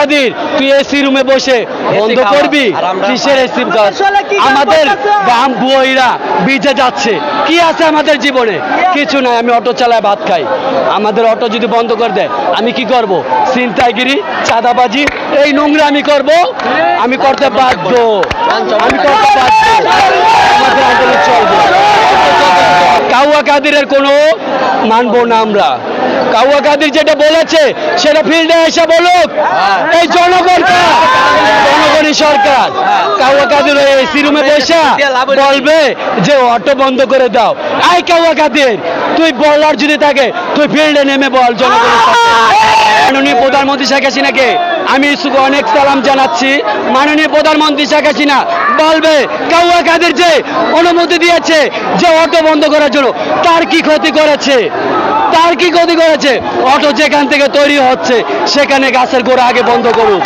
কাদির তুই এসি রুমে বসে বন্ধ করবি? কিসের এসি আমাদের? গাম বুয়রা বিজে যাচ্ছে। কি আছে আমাদের জীবনে? কিছু নাই আমি অটো চালায় ভাত খাই। আমাদের অটো যদি বন্ধ করে দেয় আমি কি করব? ছিনতাইগিরি চাঁদাবাজি এই নোংরা আমি করব? আমি করতে বাধ্য। আমি করতে বাধ্য। আমাদের আন্দোলন চলবে। কাউয়া কাদিরের কোনো মানব না আমরা। কাউয়া কাদির যেটা বলেছে সেটা ফিল্ডে এসে বলুক। এই জনগণটা জনগণই সরকার। কাউয়া কাদির ওই এসি রুমে বসে বলবে যে অটো বন্ধ করে দাও। আয় কাউয়া কাদির। তুই বলার যদি থাকে তুই ফিল্ডে নেমে বল জনগণের প্রধানমন্ত্রী শেখ হাসিনাকে আমি অনেক সালাম জানাচ্ছি। মাননীয় প্রধানমন্ত্রী শেখ হাসিনা বলবে, কাউয়া কাদের যে অনুমতি দিয়েছে যে অটো বন্ধ করার জন্য, তার কি ক্ষতি করেছে? তার কি ক্ষতি করেছে? অটো যেখান থেকে তৈরি হচ্ছে, সেখানে গাছের গোড়া আগে বন্ধ করুক।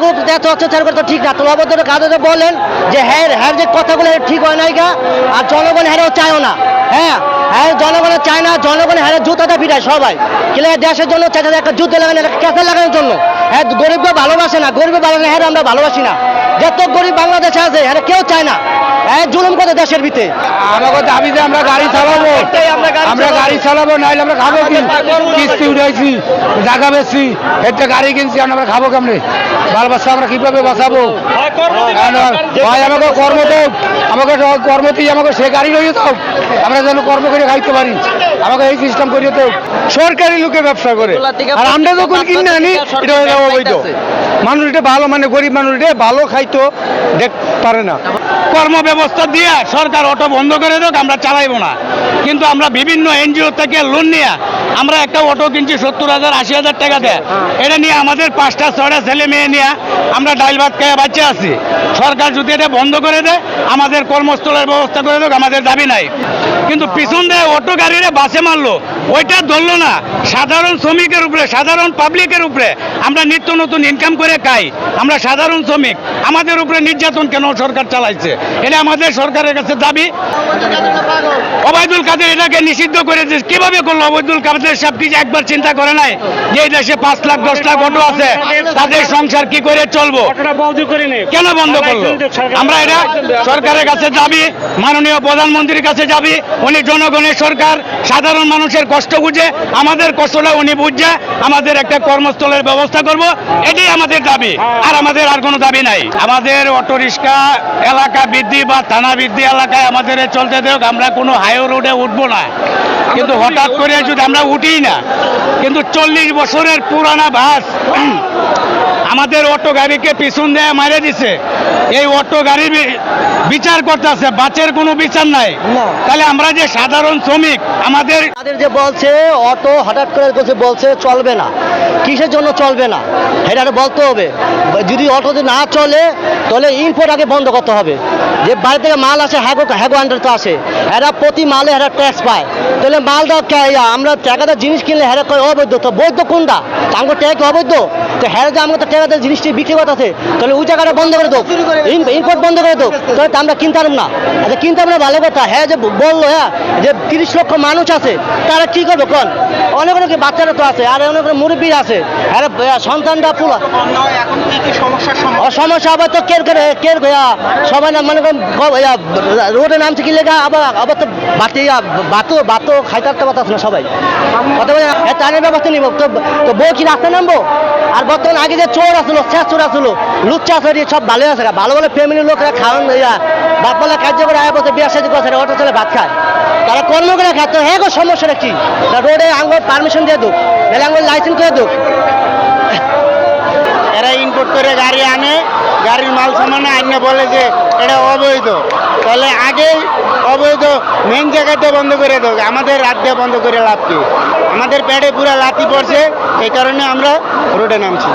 কাগজ এত অত্যাচার করতে ঠিক না। তো বদ্ধ কাগজে বলেন যে হ্যাঁ হ্যাঁ যে কথাগুলো ঠিক হয় নাই গা। আর জনগণ হ্যাঁ চায়ও না। হ্যাঁ হ্যাঁ জনগণ চায় না, জনগণ হ্যাঁ জুতাটা ফিরায় সবাই। কিন্তু দেশের জন্য চাইছে একটা জুতো লাগানো একটা ক্যাসে লাগানোর জন্য। হ্যাঁ গরিবকে ভালোবাসে না গরিবকে ভালোবাসে হ্যাঁ আমরা ভালোবাসি না। যত গরিব বাংলাদেশে আছে হ্যাঁ কেউ চায় না। হ্যাঁ জুলুম করে দেশের ভিতরে। আমাকে দাবি যে আমরা গাড়ি চালাবো। আমরা গাড়ি চালাবো। চালাবো আমরা খাব কি? কিস্তি উঠাইছি জায়গা বেশি একটা গাড়ি কিনছি আমরা খাব কেমনে? বাল বাচ্চা আমরা কীভাবে বাঁচাবো? ভাই আমাকে কর্ম দাও আমাকে কর্মতেই আমাকে সে গাড়ি রয়ে দাও আমরা যেন কর্ম করে খাইতে পারি। আমাকে এই সিস্টেম করিয়ে দাও। সরকারি লোকে ব্যবসা করে। আর আমরা যখন কিনে আনি এটা হয়ে যাব বৈধ। মানুষ এটা ভালো মানে গরিব মানুষ এটা ভালো খাইতো দেখ পারে না। কর্ম ব্যবস্থা দিয়ে সরকার অটো বন্ধ করে দেখ আমরা চালাইবো না। কিন্তু আমরা বিভিন্ন এনজিও থেকে লোন নিয়ে আমরা একটা অটো কিনছি সত্তর হাজার আশি হাজার টাকা দেয়। এটা নিয়ে আমাদের পাঁচটা ছয়টা ছেলে মেয়ে নিয়ে আমরা ডাইল ভাত খেয়ে বাচ্চা আছি। সরকার যদি এটা বন্ধ করে দেয় আমাদের কর্মস্থলের ব্যবস্থা করে দেখ আমাদের দাবি নাই। কিন্তু পিছন দিয়ে অটো গাড়িরে বাসে মারলো। ওইটা ধরলো না। সাধারণ শ্রমিকের উপরে সাধারণ পাবলিকের উপরে আমরা নিত্য নতুন ইনকাম করে খাই। আমরা সাধারণ শ্রমিক। আমাদের উপরে নির্যাতন কেন সরকার চালাইছে? এটা আমাদের সরকারের কাছে দাবি। অবায়দুল কাদের এটাকে নিষিদ্ধ করে দিয়েছে কীভাবে করল? ওবায়দুল কাদের সব কিছু একবার চিন্তা করে নাই যে দেশে পাঁচ লাখ দশ লাখ অটো আছে? তাদের সংসার কি করে চলবো? কেন বন্ধ করল? আমরা এটা সরকারের কাছে যাবি মাননীয় প্রধানমন্ত্রীর কাছে যাবি উনি জনগণের সরকার। সাধারণ মানুষের কষ্ট বুঝে, আমাদের কষ্টটা উনি বুঝে, আমাদের একটা কর্মস্থলের ব্যবস্থা করব, এটাই আমাদের দাবি। আর আমাদের আর কোনো দাবি নাই। আমাদের অটো রিক্সা এলাকা বৃদ্ধি বা থানা বৃদ্ধি এলাকায় আমাদের চলতে দেখ, আমরা কোনো হাই রোডে উঠবো না। কিন্তু হঠাৎ করে যদি আমরা উঠি না, কিন্তু চল্লিশ বছরের পুরানা বাস, আমাদের অটো গাড়িকে পিছন দেয়া মারে দিছে। এই অটো গাড়ি বি- বিচার করতেছে বাসের কোনো বিচার নাই। তাহলে আমরা যে সাধারণ শ্রমিক আমাদের তাদের যে বলছে অটো হঠাৎ করে বলছে বলছে চলবে না। কিসের জন্য চলবে না? এটা বলতে হবে। যদি অটো যদি না চলে তাহলে ইম্পোর্ট আগে বন্ধ করতে হবে। যে বাইরে থেকে মাল আসে হ্যাগো হ্যাগো আন্ডার তো আসে। এরা প্রতি মালে এরা ট্যাক্স পায়। তাহলে মালটা আমরা টাকাতে জিনিস কিনলে হেরা কয় অবৈধ। তো বৈধ কোনটা? আমাকে ট্যাগ অবৈধ? তো হ্যাঁ যে আমাকে তো টাকাতে জিনিসটি বিক্রি করতেছে তাহলে ওই জায়গাটা বন্ধ করে দো ইম্পোর্ট বন্ধ করে দো তাহলে তো আমরা কিনতাম না। আচ্ছা কিনতে পারব না ভালো কথা। হ্যাঁ যে বলল হ্যাঁ যে তিরিশ লক্ষ মানুষ আছে তারা কি করবে কোন অনেক অনেক বাচ্চারা তো আছে আর অনেক মুরব্বী আছে। হ্যাঁ সন্তানরা পুরো সমস্যা আবার তো কের করে কের গয়া সবাই না মনে করেন রোডে নামছে কি লেখা আবার আবার তো বাতি বাতো বাতো খাইতে একটা কথা আছে না সবাই। কথা বলে হ্যাঁ তার ব্যবস্থা নিব। তো তো বউ কি রাস্তায় নামবো? আর বর্তমান আগে যে চোর আসলো শেষ চোর আসলো লুচ্চা সব ভালো আছে। ভালো ভালো ফ্যামিলির লোকরা খাওয়ান ইয়া বাপমালা কার্য করে আয় বলতে বিয়া সাজি করছে অটো চলে ভাত খায়। তারা কর্ম করে তো হ্যাঁ গো সমস্যাটা কি? রোডে আঙ্গুর পারমিশন দিয়ে দোক তাহলে আঙ্গুর লাইসেন্স করে দোক। এরা ইনপুট করে গাড়ি আনে, গাড়ির মাল সামানে, আইনে বলে যে এটা অবৈধ। তাহলে আগেই অবৈধ মেন জায়গাতে বন্ধ করে দেবো আমাদের রাজ্যে বন্ধ করে লাভ কি? আমাদের পেটে পুরো লাথি পড়ছে, এই কারণে আমরা রোডে নামছি।